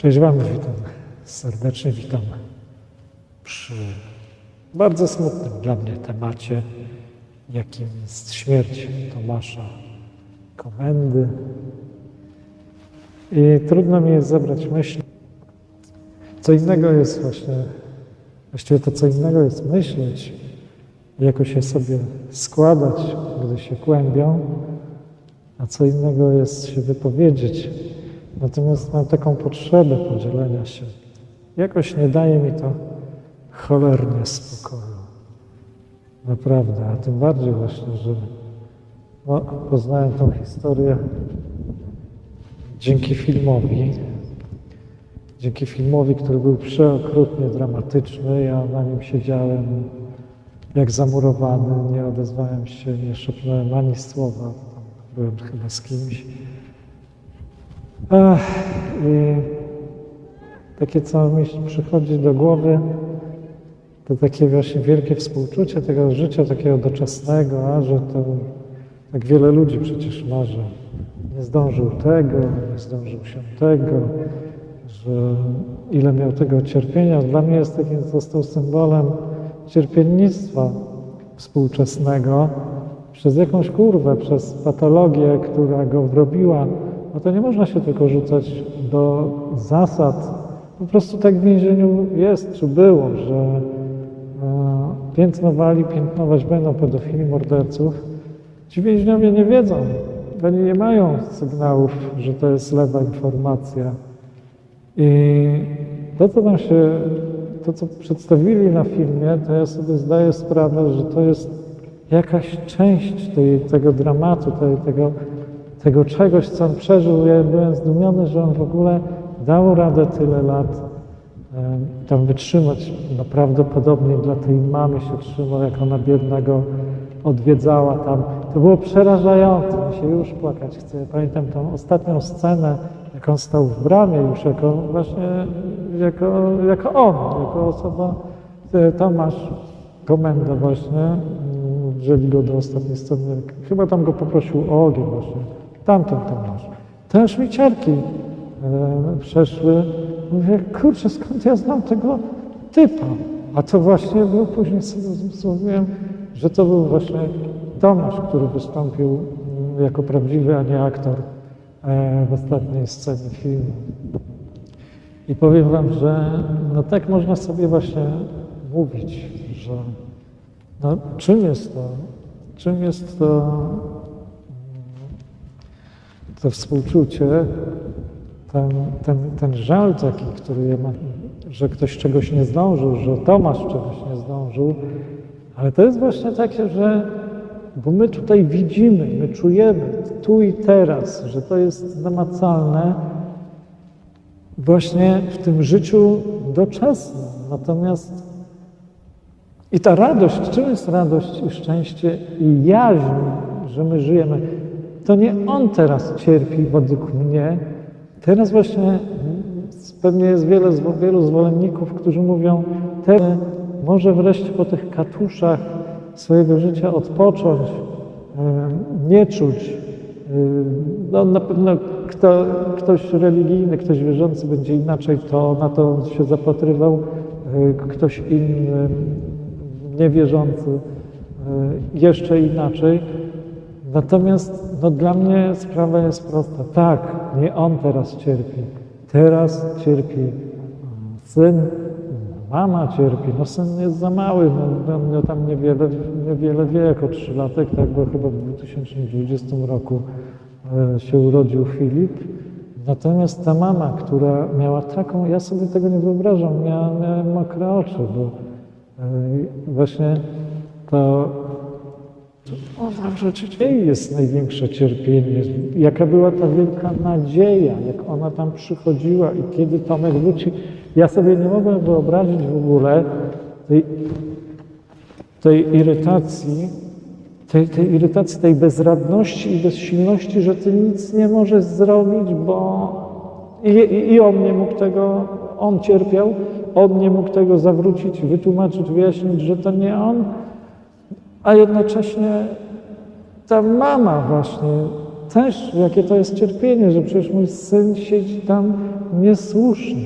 Cześć Wam, witam serdecznie, witam przy bardzo smutnym dla mnie temacie, jakim jest śmierć Tomasza Komendy. I trudno mi jest zebrać myśli. Co innego jest właśnie, właściwie to co innego jest myśleć, jakoś je sobie składać, gdy się kłębią, a co innego jest się wypowiedzieć. Natomiast mam taką potrzebę podzielenia się. Jakoś nie daje mi to cholernie spokoju. Naprawdę, a tym bardziej właśnie, że no, poznałem tą historię dzięki filmowi. Dzięki filmowi, który był przeokrutnie dramatyczny. Ja na nim siedziałem jak zamurowany, nie odezwałem się, nie szepnąłem ani słowa. Byłem chyba z kimś. Ach, i takie, co mi przychodzi do głowy, to takie właśnie wielkie współczucie tego życia takiego doczesnego, a że to tak wiele ludzi przecież ma, że nie zdążył tego, nie zdążył się tego, że ile miał tego cierpienia. Dla mnie jest takim, został symbolem cierpiennictwa współczesnego przez jakąś kurwę, przez patologię, która go wrobiła. No to nie można się tylko rzucać do zasad. Po prostu tak w więzieniu jest, czy było, że e, piętnowali, piętnować będą pedofili, morderców. Ci więźniowie nie wiedzą, oni nie mają sygnałów, że to jest lewa informacja. I to, co nam się, to, co przedstawili na filmie, to ja sobie zdaję sprawę, że to jest jakaś część tej, tego dramatu, tej, tego, tego czegoś, co on przeżył. Ja byłem zdumiony, że on w ogóle dał radę tyle lat tam wytrzymać. No prawdopodobnie dla tej mamy się trzymał, jak ona biedna go odwiedzała tam. To było przerażające, mi się już płakać chce. Pamiętam tą ostatnią scenę, jak on stał w bramie już jako właśnie, jako, jako on, jako osoba, e, Tomasz Komenda właśnie, mm, wzięli go do ostatniej sceny, chyba tam go poprosił o ogień właśnie, tamten Tomasz. Też mi ciarki e, przeszły. Mówię, kurczę, skąd ja znam tego typa? A to właśnie był, później sobie uzmysłowiłem, że to był właśnie Tomasz, który wystąpił mm, jako prawdziwy, a nie aktor e, w ostatniej scenie filmu. I powiem Wam, że no tak można sobie właśnie mówić, że no, czym jest to, czym jest to, to współczucie, ten, ten, ten żal taki, który ja że ktoś czegoś nie zdążył, że Tomasz czegoś nie zdążył, ale to jest właśnie takie, że bo my tutaj widzimy, my czujemy tu i teraz, że to jest namacalne właśnie w tym życiu doczesnym. Natomiast i ta radość, czym jest radość i szczęście i jaźń, że my żyjemy, to nie on teraz cierpi według mnie. Teraz właśnie pewnie jest wiele, wielu zwolenników, którzy mówią, teraz może wreszcie po tych katuszach swojego życia odpocząć, nie czuć. No, na pewno kto, ktoś religijny, ktoś wierzący będzie inaczej to na to się zapatrywał, ktoś inny, niewierzący jeszcze inaczej. Natomiast no, dla mnie sprawa jest prosta. Tak, nie on teraz cierpi. Teraz cierpi syn, Mama cierpi, no syn jest za mały, no, no tam niewiele, niewiele wie, jako trzylatek, tak, bo chyba w 2020 roku e, się urodził Filip. Natomiast ta mama, która miała taką, ja sobie tego nie wyobrażam, miała, miałem mokre oczy, bo e, właśnie to ona rzeczywiście jest największe cierpienie. Jaka była ta wielka nadzieja, jak ona tam przychodziła i kiedy Tomek wróci. Ja sobie nie mogłem wyobrazić w ogóle tej, tej irytacji, tej, tej irytacji, tej bezradności i bezsilności, że ty nic nie możesz zrobić, bo i, i, i on nie mógł tego, on cierpiał, on nie mógł tego zawrócić, wytłumaczyć, wyjaśnić, że to nie on, a jednocześnie ta mama właśnie też, jakie to jest cierpienie, że przecież mój syn siedzi tam niesłuszne.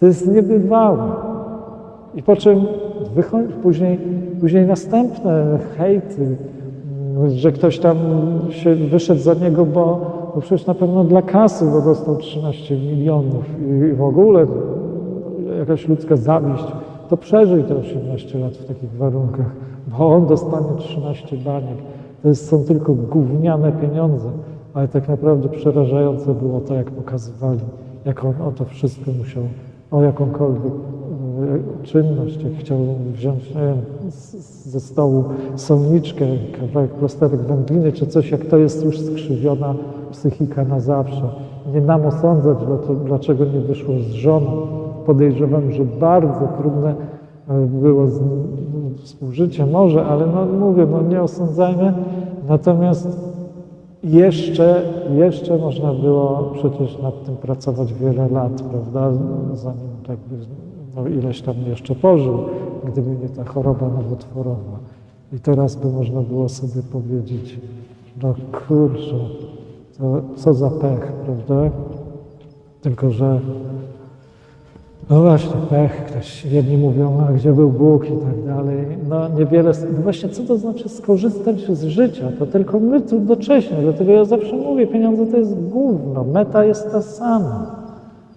To jest niebywałe. I po czym wychodzi, później, później następne hejty, że ktoś tam się wyszedł za niego, bo, bo przecież na pewno dla kasy, bo dostał 13 milionów i, i w ogóle jakaś ludzka zawiść, to przeżyj te 18 lat w takich warunkach, bo on dostanie 13 baniek. To jest, są tylko gówniane pieniądze, ale tak naprawdę przerażające było to, jak pokazywali, jak on o to wszystko musiał, o jakąkolwiek e, czynność, jak chciał wziąć nie wiem, ze stołu solniczkę, kawałek plasterek wędliny czy coś, jak to jest już skrzywiona psychika na zawsze. Nie nam osądzać, dlaczego- nie wyszło z żoną. Podejrzewam, że bardzo trudne było z współżycie, może, ale no mówię, no nie osądzajmy. Natomiast jeszcze, jeszcze można było przecież nad tym pracować wiele lat, prawda, zanim tak no ileś tam jeszcze pożył, gdyby nie ta choroba nowotworowa. I teraz by można było sobie powiedzieć, no kurczę, to co za pech, prawda? Tylko, że no właśnie, pech, ktoś, jedni mówią, a gdzie był Bóg i tak dalej. No niewiele, no właśnie co to znaczy skorzystać z życia? To tylko my tu dlatego ja zawsze mówię, pieniądze to jest gówno, meta jest ta sama.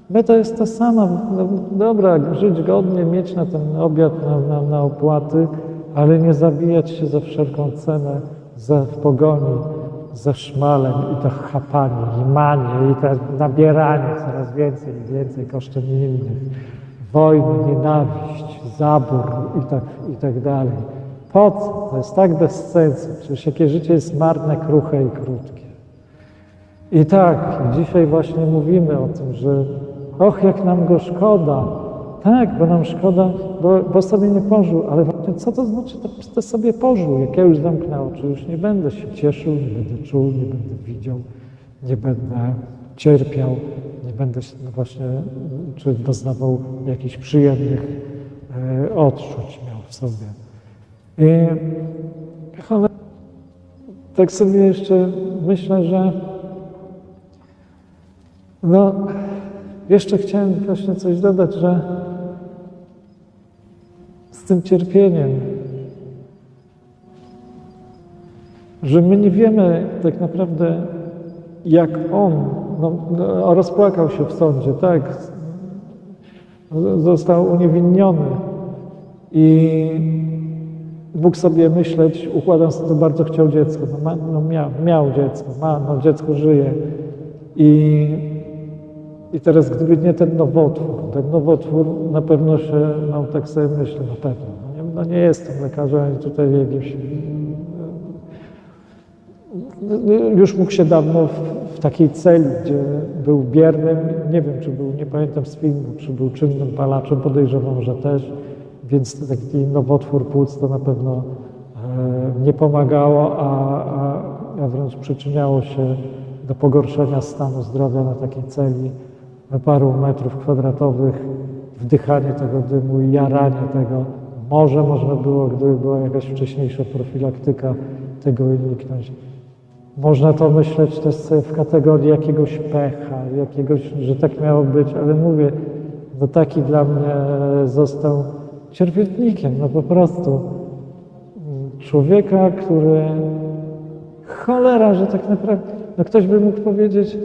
Meta jest ta sama, no, dobra, żyć godnie, mieć na ten obiad, na, na, na opłaty, ale nie zabijać się za wszelką cenę, za w pogoni, za szmalem i to chapanie, i manie, i to nabieranie coraz więcej i więcej kosztem innych. Wojny, nienawiść, zabór i tak, i tak dalej. Po co? To jest tak bez sensu. Przecież jakie życie jest marne, kruche i krótkie. I tak, dzisiaj właśnie mówimy o tym, że och, jak nam go szkoda. Tak, bo nam szkoda, bo, bo sobie nie pożył, ale właśnie co to znaczy, to, to sobie pożył? Jak ja już zamknę oczy, już nie będę się cieszył, nie będę czuł, nie będę widział, nie będę cierpiał, nie będę no właśnie, czy doznawał jakichś przyjemnych e, odczuć miał w sobie. I, ale tak sobie jeszcze myślę, że no, jeszcze chciałem właśnie coś dodać, że z tym cierpieniem, że my nie wiemy tak naprawdę, jak on no, no, rozpłakał się w sądzie, tak, został uniewinniony. I mógł sobie myśleć, układam sobie, to bardzo chciał dziecko, no, ma, no miał, miał dziecko, ma, no dziecko żyje. I i teraz gdyby nie ten nowotwór, ten nowotwór na pewno się, no tak sobie myślę, na pewno. No nie, no nie jestem lekarzem, ani tutaj jakimś... no, Już mógł się dawno w, w takiej celi, gdzie był biernym, nie wiem czy był, nie pamiętam z filmu, czy był czynnym palaczem, podejrzewam, że też, więc taki nowotwór płuc to na pewno e, nie pomagało, a, a, a wręcz przyczyniało się do pogorszenia stanu zdrowia na takiej celi paru metrów kwadratowych, wdychanie tego dymu i jaranie tego. Może można było, gdyby była jakaś wcześniejsza profilaktyka, tego uniknąć. Można to myśleć też w kategorii jakiegoś pecha, jakiegoś, że tak miało być, ale mówię, no taki dla mnie został cierpiętnikiem, no po prostu. Człowieka, który cholera, że tak naprawdę, no ktoś by mógł powiedzieć,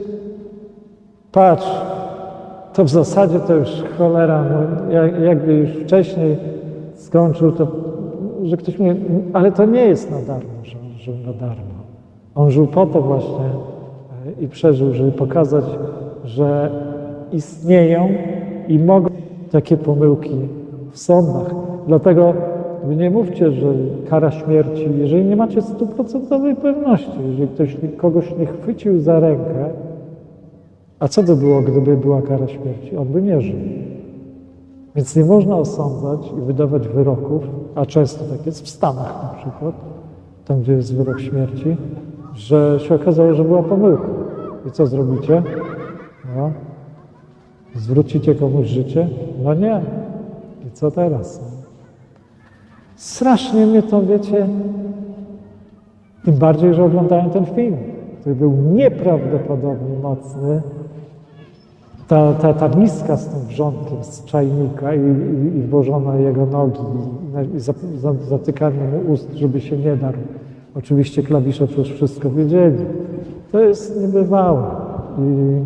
patrz, to w zasadzie to już cholera, no, jak, jakby już wcześniej skończył, to że ktoś mnie, ale to nie jest na darmo, że on żył na darmo. On żył po to właśnie e, i przeżył, żeby pokazać, że istnieją i mogą takie pomyłki w sądach. Dlatego nie mówcie, że kara śmierci, jeżeli nie macie stuprocentowej pewności, jeżeli ktoś kogoś nie chwycił za rękę, a co by było, gdyby była kara śmierci? On by nie żył. Więc nie można osądzać i wydawać wyroków, a często tak jest w Stanach na przykład, tam gdzie jest wyrok śmierci, że się okazało, że była pomyłka. I co zrobicie? No. Zwrócicie komuś życie? No nie. I co teraz? Strasznie mnie to, wiecie, tym bardziej, że oglądałem ten film, który był nieprawdopodobnie mocny, ta, ta, ta miska z tym wrzątkiem z czajnika i, i, i włożona jego nogi i, i za, za, zatykanie mu ust, żeby się nie darł. Oczywiście klawisze przecież wszystko wiedzieli. To jest niebywałe. I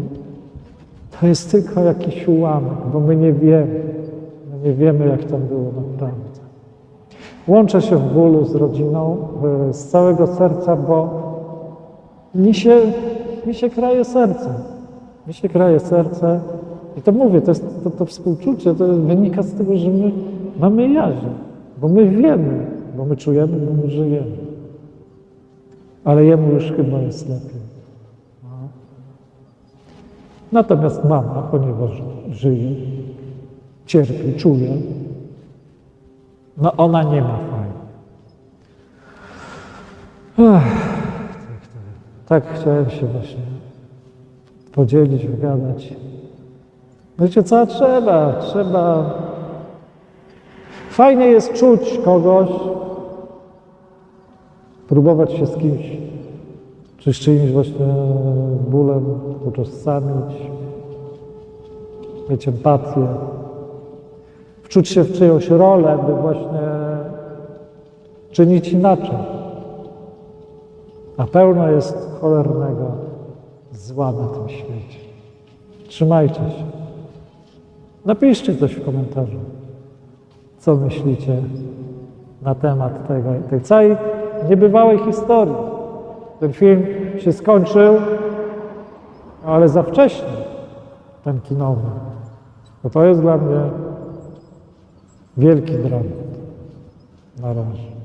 to jest tylko jakiś ułamek, bo my nie wiemy. My nie wiemy, jak tam było naprawdę. Łączę się w bólu z rodziną e, z całego serca, bo mi się, mi się kraje serce. Mi się kraje serce. I to mówię, to, jest, to, to współczucie to wynika z tego, że my mamy jaźń, bo my wiemy, bo my czujemy, bo my żyjemy. Ale jemu już chyba jest lepiej. Natomiast mama, ponieważ żyje, cierpi, czuje, no ona nie ma fajnie. Ach, tak, tak chciałem się właśnie podzielić, wygadać. Wiecie co? Trzeba, trzeba. Fajnie jest czuć kogoś, próbować się z kimś, czy z czyimś właśnie bólem utożsamić, mieć empatię, wczuć się w czyjąś rolę, by właśnie czynić inaczej. A pełno jest cholernego zła na tym świecie. Trzymajcie się. Napiszcie coś w komentarzu, co myślicie na temat tego, tej całej niebywałej historii. Ten film się skończył, ale za wcześnie, ten kinowy. Bo to jest dla mnie wielki dramat. Na razie.